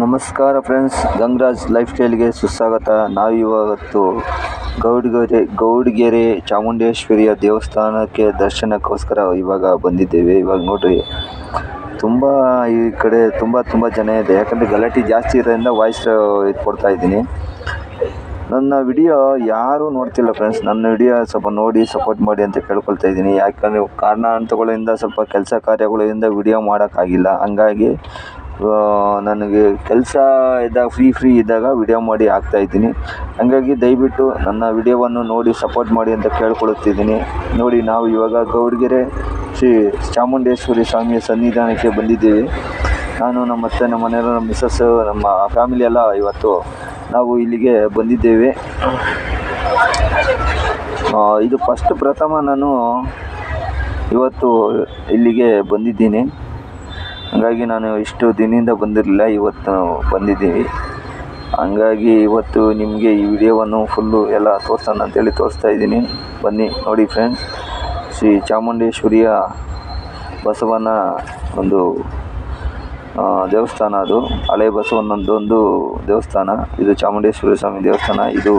ನಮಸ್ಕಾರ friends, Gangaraj life ಸ್ಟೈಲ್ಗೆ ಸುಸ್ವಾಗತ. ನಾವಿವತ್ತು ಗೌಡಗೆರೆ, ಗೌಡ್ಗೆರೆ ಚಾಮುಂಡೇಶ್ವರಿಯ ದೇವಸ್ಥಾನಕ್ಕೆ ದರ್ಶನಕ್ಕೋಸ್ಕರ ಇವಾಗ ಬಂದಿದ್ದೇವೆ. ಇವಾಗ ನೋಡ್ರಿ, ತುಂಬ ಈ ಕಡೆ ತುಂಬ ತುಂಬ ಜನ ಇದೆ. ಯಾಕಂದರೆ ಗಲಾಟೆ ಜಾಸ್ತಿ ಇರೋದ್ರಿಂದ ವಾಯ್ಸ್ ಇದು ಕೊಡ್ತಾ ಇದ್ದೀನಿ. ನನ್ನ ವಿಡಿಯೋ ಯಾರೂ ನೋಡ್ತಿಲ್ಲ ಫ್ರೆಂಡ್ಸ್. ನನ್ನ ವಿಡಿಯೋ ಸ್ವಲ್ಪ ನೋಡಿ, ಸಪೋರ್ಟ್ ಮಾಡಿ ಅಂತ ಕೇಳ್ಕೊಳ್ತಾ ಇದ್ದೀನಿ. ಯಾಕಂದರೆ ಕಾರಣಾಂತಗಳಿಂದ ಸ್ವಲ್ಪ ಕೆಲಸ ಕಾರ್ಯಗಳಿಂದ ವಿಡಿಯೋ ಮಾಡೋಕ್ಕಾಗಿಲ್ಲ. ಹಂಗಾಗಿ ನನಗೆ ಕೆಲಸ ಇದ್ದಾಗ ಫ್ರೀ ಫ್ರೀ ಇದ್ದಾಗ ವಿಡಿಯೋ ಮಾಡಿ ಹಾಕ್ತಾಯಿದ್ದೀನಿ ಹಾಗಾಗಿ ದಯವಿಟ್ಟು ನನ್ನ ವಿಡಿಯೋವನ್ನು ನೋಡಿ ಸಪೋರ್ಟ್ ಮಾಡಿ ಅಂತ ಕೇಳ್ಕೊಳ್ಳುತ್ತಿದ್ದೀನಿ ನೋಡಿ, ನಾವು ಇವಾಗ ಗೌಡಗೆರೆ ಶ್ರೀ ಚಾಮುಂಡೇಶ್ವರಿ ಸ್ವಾಮಿಯ ಸನ್ನಿಧಾನಕ್ಕೆ ಬಂದಿದ್ದೀವಿ. ನಾನು ನಮ್ಮ ಅತ್ತೆ, ನಮ್ಮ ಮನೆಯವರು, ನಮ್ಮ ಮಿಸ್ಸಸ್ಸು ನಮ್ಮ ಫ್ಯಾಮಿಲಿ ಎಲ್ಲ ಇವತ್ತು ನಾವು ಇಲ್ಲಿಗೆ ಬಂದಿದ್ದೇವೆ. ಇದು ಫಸ್ಟ್ ಪ್ರಥಮ ನಾನು ಇವತ್ತು ಇಲ್ಲಿಗೆ ಬಂದಿದ್ದೀನಿ. ಹಾಗಾಗಿ ನಾನು ಇಷ್ಟು ದಿನದಿಂದ ಬಂದಿರಲಿಲ್ಲ, ಇವತ್ತು ಬಂದಿದ್ದೀವಿ. ಹಂಗಾಗಿ ಇವತ್ತು ನಿಮಗೆ ಈ ವಿಡಿಯೋವನ್ನು ಫುಲ್ಲು ಎಲ್ಲ ತೋರಿಸೋಣ ಅಂತೇಳಿ ತೋರಿಸ್ತಾ ಇದ್ದೀನಿ. ಬನ್ನಿ ನೋಡಿ ಫ್ರೆಂಡ್ಸ್ ಶ್ರೀ ಚಾಮುಂಡೇಶ್ವರಿಯ ಬಸವನ ಒಂದು ದೇವಸ್ಥಾನ ಅದು. ಹಳೆ ಬಸವನದೊಂದು ದೇವಸ್ಥಾನ. ಇದು ಚಾಮುಂಡೇಶ್ವರಿ ಸ್ವಾಮಿ ದೇವಸ್ಥಾನ. ಇದು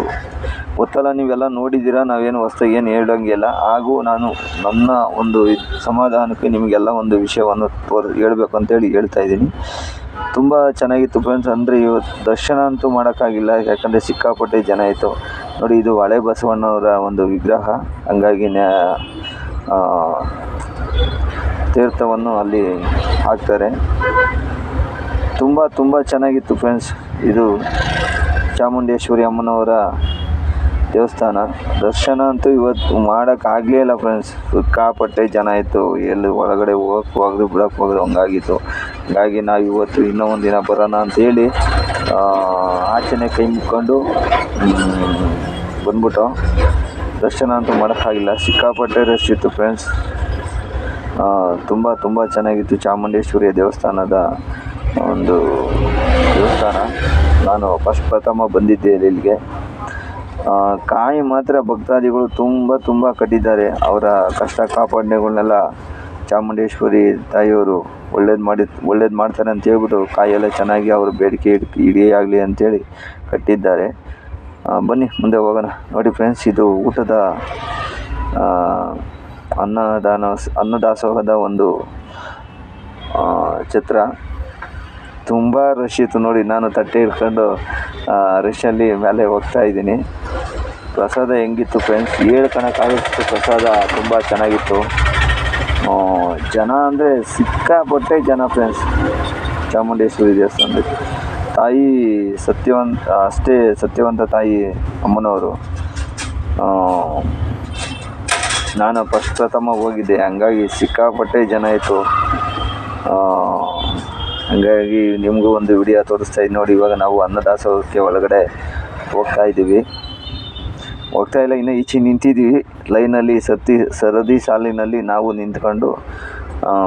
ಗೊತ್ತಲ್ಲ, ನೀವೆಲ್ಲ ನೋಡಿದ್ದೀರಾ? ನಾವೇನು ಹೊಸ್ದಾಗಿ ಏನು ಹೇಳೋಂಗಿಲ್ಲ ಹಾಗೂ ನಾನು ನನ್ನ ಒಂದು ಸಮಾಧಾನಕ್ಕೆ ನಿಮಗೆಲ್ಲ ಒಂದು ವಿಷಯವನ್ನು ತೋರ್, ಹೇಳ್ಬೇಕು ಅಂತೇಳಿ ಹೇಳ್ತಾ ಇದ್ದೀನಿ. ತುಂಬ ಚೆನ್ನಾಗಿತ್ತು ಫ್ರೆಂಡ್ಸ್ ಅಂದರೆ ಇವತ್ತು ದರ್ಶನ ಅಂತೂ ಮಾಡೋಕ್ಕಾಗಿಲ್ಲ. ಯಾಕಂದರೆ ಸಿಕ್ಕಾಪಟ್ಟೆ ಜನ ಇತ್ತು. ನೋಡಿ, ಇದು ಹಳೆ ಬಸವಣ್ಣವರ ಒಂದು ವಿಗ್ರಹ. ಹಂಗಾಗಿ ತೀರ್ಥವನ್ನು ಅಲ್ಲಿ ಹಾಕ್ತಾರೆ. ತುಂಬ ತುಂಬ ಚೆನ್ನಾಗಿತ್ತು ಫ್ರೆಂಡ್ಸ್ ಇದು ಚಾಮುಂಡೇಶ್ವರಿ ಅಮ್ಮನವರ ದೇವಸ್ಥಾನ. ದರ್ಶನ ಅಂತೂ ಇವತ್ತು ಮಾಡೋಕ್ಕಾಗಲೇ ಇಲ್ಲ ಫ್ರೆಂಡ್ಸ್ ಸಿಕ್ಕಾಪಟ್ಟೆ ಜನ ಇತ್ತು. ಎಲ್ಲಿ ಒಳಗಡೆ ಹೋಗಕ್ಕೆ ಹೋಗ್ದು ಬಿಡಕ್ಕೆ ಹೋಗ್ದು ಹಂಗಾಗಿತ್ತು. ಹಾಗಾಗಿ ನಾವು ಇವತ್ತು ಇನ್ನೂ ಒಂದು ದಿನ ಬರೋಣ ಅಂತೇಳಿ ಆ, ಆಚೆನೇ ಕೈ ಮುಕ್ಕೊಂಡು ಬಂದ್ಬಿಟ್ಟು ದರ್ಶನ ಅಂತೂ ಮಾಡೋಕ್ಕಾಗಿಲ್ಲ ಸಿಕ್ಕಾಪಟ್ಟೆ ರಶ್ ಇತ್ತು ಫ್ರೆಂಡ್ಸ್ ತುಂಬ ತುಂಬ ಚೆನ್ನಾಗಿತ್ತು ಚಾಮುಂಡೇಶ್ವರಿಯ ದೇವಸ್ಥಾನದ ಒಂದು ದೇವಸ್ಥಾನ. ನಾನು ಫಸ್ಟ್ ಪ್ರಥಮ ಬಂದಿದ್ದೆ ಇಲ್ಲಿಗೆ. ಕಾಯಿ ಮಾತ್ರ ಭಕ್ತಾದಿಗಳು ತುಂಬ ತುಂಬ ಕಟ್ಟಿದ್ದಾರೆ. ಅವರ ಕಷ್ಟ ಕಾಪಾಡಣೆಗಳನ್ನೆಲ್ಲ ಚಾಮುಂಡೇಶ್ವರಿ ತಾಯಿಯವರು ಒಳ್ಳೇದು ಮಾಡಿ, ಒಳ್ಳೇದು ಮಾಡ್ತಾರೆ ಅಂತ ಹೇಳ್ಬಿಟ್ಟು ಕಾಯೆಲ್ಲ ಚೆನ್ನಾಗಿ ಅವ್ರ ಬೇಡಿಕೆ ಇಡ್ ಈಡೇರಾಗಲಿ ಅಂತೇಳಿ ಕಟ್ಟಿದ್ದಾರೆ. ಬನ್ನಿ, ಮುಂದೆ ಹೋಗೋಣ. ನೋಡಿ ಫ್ರೆಂಡ್ಸ್, ಇದು ಊಟದ ಅನ್ನದಾನ, ಅನ್ನದಾಸೋಹದ ಒಂದು ಚಿತ್ರ. ತುಂಬ ರಶ್ ಇತ್ತು ನೋಡಿ. ನಾನು ತಟ್ಟೆ ಹಿಡ್ಕೊಂಡು ರಶಲ್ಲಿ ಮೇಲೆ ಹೋಗ್ತಾ ಇದ್ದೀನಿ. ಪ್ರಸಾದ ಹೆಂಗಿತ್ತು ಫ್ರೆಂಡ್ಸ್ ಹೇಳ್ಕೊಳಕ್ಕಾಗಷ್ಟು ಪ್ರಸಾದ ತುಂಬ ಚೆನ್ನಾಗಿತ್ತು. ಜನ ಅಂದರೆ ಸಿಕ್ಕಾಪಟ್ಟೆ ಜನ ಫ್ರೆಂಡ್ಸ್ ಚಾಮುಂಡೇಶ್ವರಿ ದೇವಸ್ಥಾನದಲ್ಲಿ. ತಾಯಿ ಸತ್ಯವಂತ, ಅಷ್ಟೇ ಸತ್ಯವಂತ ತಾಯಿ ಅಮ್ಮನವರು. ನಾನು ಫಸ್ಟ್ ಪ್ರಥಮ ಹೋಗಿದ್ದೆ. ಹಂಗಾಗಿ ಸಿಕ್ಕಾಪಟ್ಟೆ ಜನ ಇತ್ತು. ಹಂಗಾಗಿ ನಿಮಗೂ ಒಂದು ವಿಡಿಯೋ ತೋರಿಸ್ತಾ ಇದ್ದೀನಿ ನೋಡಿ, ಇವಾಗ ನಾವು ಅನ್ನದಾಸೋಹಕ್ಕೆ ಒಳಗಡೆ ಹೋಗ್ತಾ ಇದ್ದೀವಿ. ಹೋಗ್ತಾ ಇಲ್ಲ, ಇನ್ನೂ ಈಚೆ ನಿಂತಿದ್ದೀವಿ. ಲೈನಲ್ಲಿ ಸತ್ತಿ, ಸರದಿ ಸಾಲಿನಲ್ಲಿ ನಾವು ನಿಂತ್ಕೊಂಡು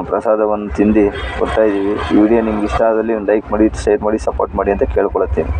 ಪ್ರಸಾದವನ್ನು ತಿಂದು ಕೊಡ್ತಾಯಿದ್ದೀವಿ ಈ ವಿಡಿಯೋ ನಿಮ್ಗೆ ಇಷ್ಟ ಆದಲ್ಲಿ ಒಂದು ಲೈಕ್ ಮಾಡಿ, ಶೇರ್ ಮಾಡಿ, ಸಪೋರ್ಟ್ ಮಾಡಿ ಅಂತ ಕೇಳ್ಕೊಳತ್ತೀನಿ